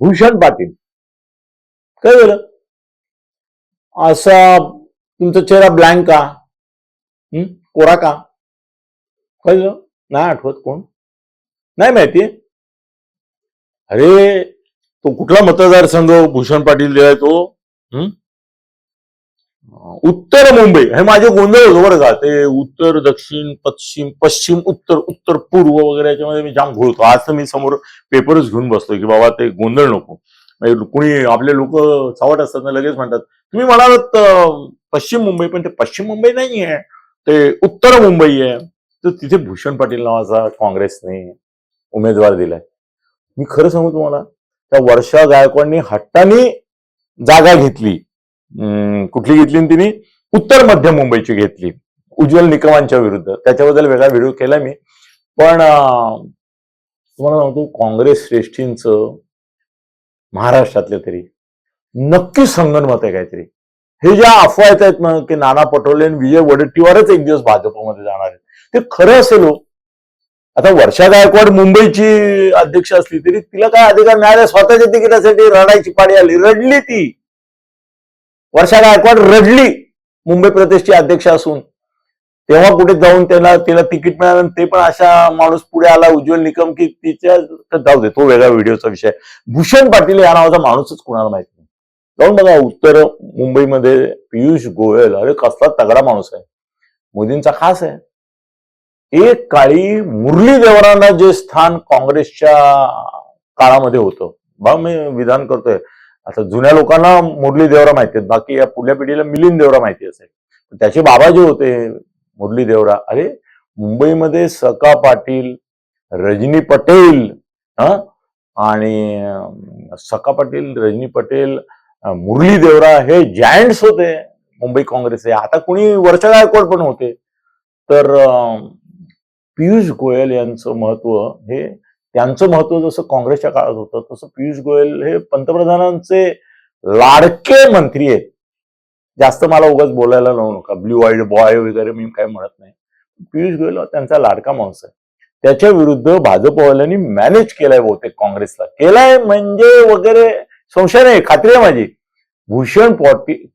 भूषण पाटील. काय झालं? असा तुमचा चेहरा ब्लँक का? कोरा का? काय झालं? नाही आठवत कोण. नाही माहिती. अरे तो कुठला मतदारसंघ भूषण पाटील दिलाय तो? हम्म उत्तर मुंबई हे माझे गोंधळ होतो बरं का. ते उत्तर दक्षिण पश्चिम पश्चिम उत्तर उत्तर पूर्व वगैरे याच्यामध्ये मी जाम घोळतो. आज तर मी समोर पेपरच घेऊन बसतो की बाबा ते गोंधळ नको. म्हणजे कुणी आपले लोक चावट असतात ना लगेच म्हणतात तुम्ही म्हणालात पश्चिम मुंबई पण ते पश्चिम मुंबई नाही आहे ते उत्तर मुंबई आहे. तर तिथे भूषण पाटील नावाचा काँग्रेसने उमेदवार दिलाय. मी खरं सांगू तुम्हाला त्या वर्षा गायकवाडनी हट्टाने जागा घेतली. अं, कुठली घेतली तिने? उत्तर मध्य मुंबईची घेतली. उज्ज्वल निकमांच्या विरुद्ध. त्याच्याबद्दल वेगळा व्हिडिओ केला मी. पण तुम्हाला सांगतो काँग्रेस श्रेष्ठींच महाराष्ट्रातले तरी नक्की संगणमत आहे काहीतरी. हे ज्या अफवा येत आहेत ना की नाना पटोले आणि विजय वडेट्टीवारच एक दिवस भाजपमध्ये जाणार आहेत. ते खरं असेल हो. आता वर्षा गायकवाड मुंबईची अध्यक्ष असली तरी तिला काय अधिकार मिळाले? स्वतःच्या तिकिटासाठी रडायची पाडी आली. रडली ती. वर्षा गायकवाड रडली मुंबई प्रदेशची अध्यक्ष असून. तेव्हा कुठे जाऊन त्याला तिला तिकीट मिळालं ते पण अशा माणूस पुढे आला उज्ज्वल निकम की तिच्या जाऊ दे तो वेगळा व्हिडिओचा विषय. भूषण पाटील या नावाचा माणूसच कुणाला माहीत नाही. जाऊन बघा उत्तर मुंबईमध्ये पियुष गोयल. अरे कसला तगडा माणूस आहे. मोदींचा खास आहे. एक काळी मुरली देवरांना जे स्थान काँग्रेसच्या काळामध्ये होतं. बा मी विधान करतोय. आता जुन्या लोकांना मुरली देवरा माहिती आहेत. बाकी या पुढल्या पिढीला मिलिंद देवरा माहिती असेल. त्याचे बाबा जे होते मुरली देवरा अरे मुंबईमध्ये सका पाटील रजनी पटेल हा? आणि सका पाटील रजनी पटेल मुरली देवरा हे जायंट्स होते मुंबई काँग्रेसचे. आता कुणी वर्षा गायकवाड पण होते. तर पियुष गोयल यांचं महत्त्व हे त्यांचं महत्त्व जसं काँग्रेसच्या काळात होतं तसं पियुष गोयल हे पंतप्रधानांचे लाडके मंत्री आहेत. जास्त मला उगाच बोलायला लावू नका. ब्ल्यू वाईड बॉय वगैरे मी काय म्हणत नाही. पियुष गोयल त्यांचा लाडका माणूस आहे. त्याच्या विरुद्ध भाजपवाल्यांनी मॅनेज केलाय बहुतेक काँग्रेसला. केलाय म्हणजे वगैरे संशय नाही खात्री आहे माझी. भूषण पाटील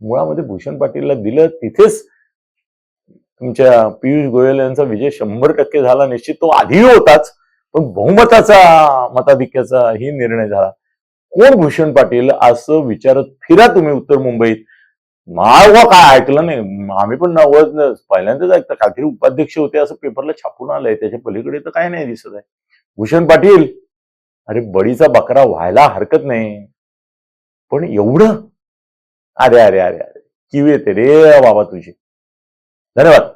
मुळामध्ये भूषण पाटीलला दिलं तिथेच तुमच्या पियुष गोयल यांचा विजय शंभर टक्के झाला निश्चित तो आधी होताच. पण बहुमताचा मताधिक्याचा ही निर्णय झाला. कोण भूषण पाटील असं विचारत फिरा तुम्ही उत्तर मुंबईत? माळवा काय ऐकलं नाही? आम्ही पण नव्वद पहिल्यांदाच ऐकतं काहीतरी उपाध्यक्ष होते असं पेपरला छापून आलंय. त्याच्या पलीकडे तर काय नाही दिसत आहे. भूषण पाटील अरे बळीचा बकरा व्हायला हरकत नाही. पण एवढं? अरे अरे अरे अरे किव येते रे बाबा तुझी. धन्यवाद.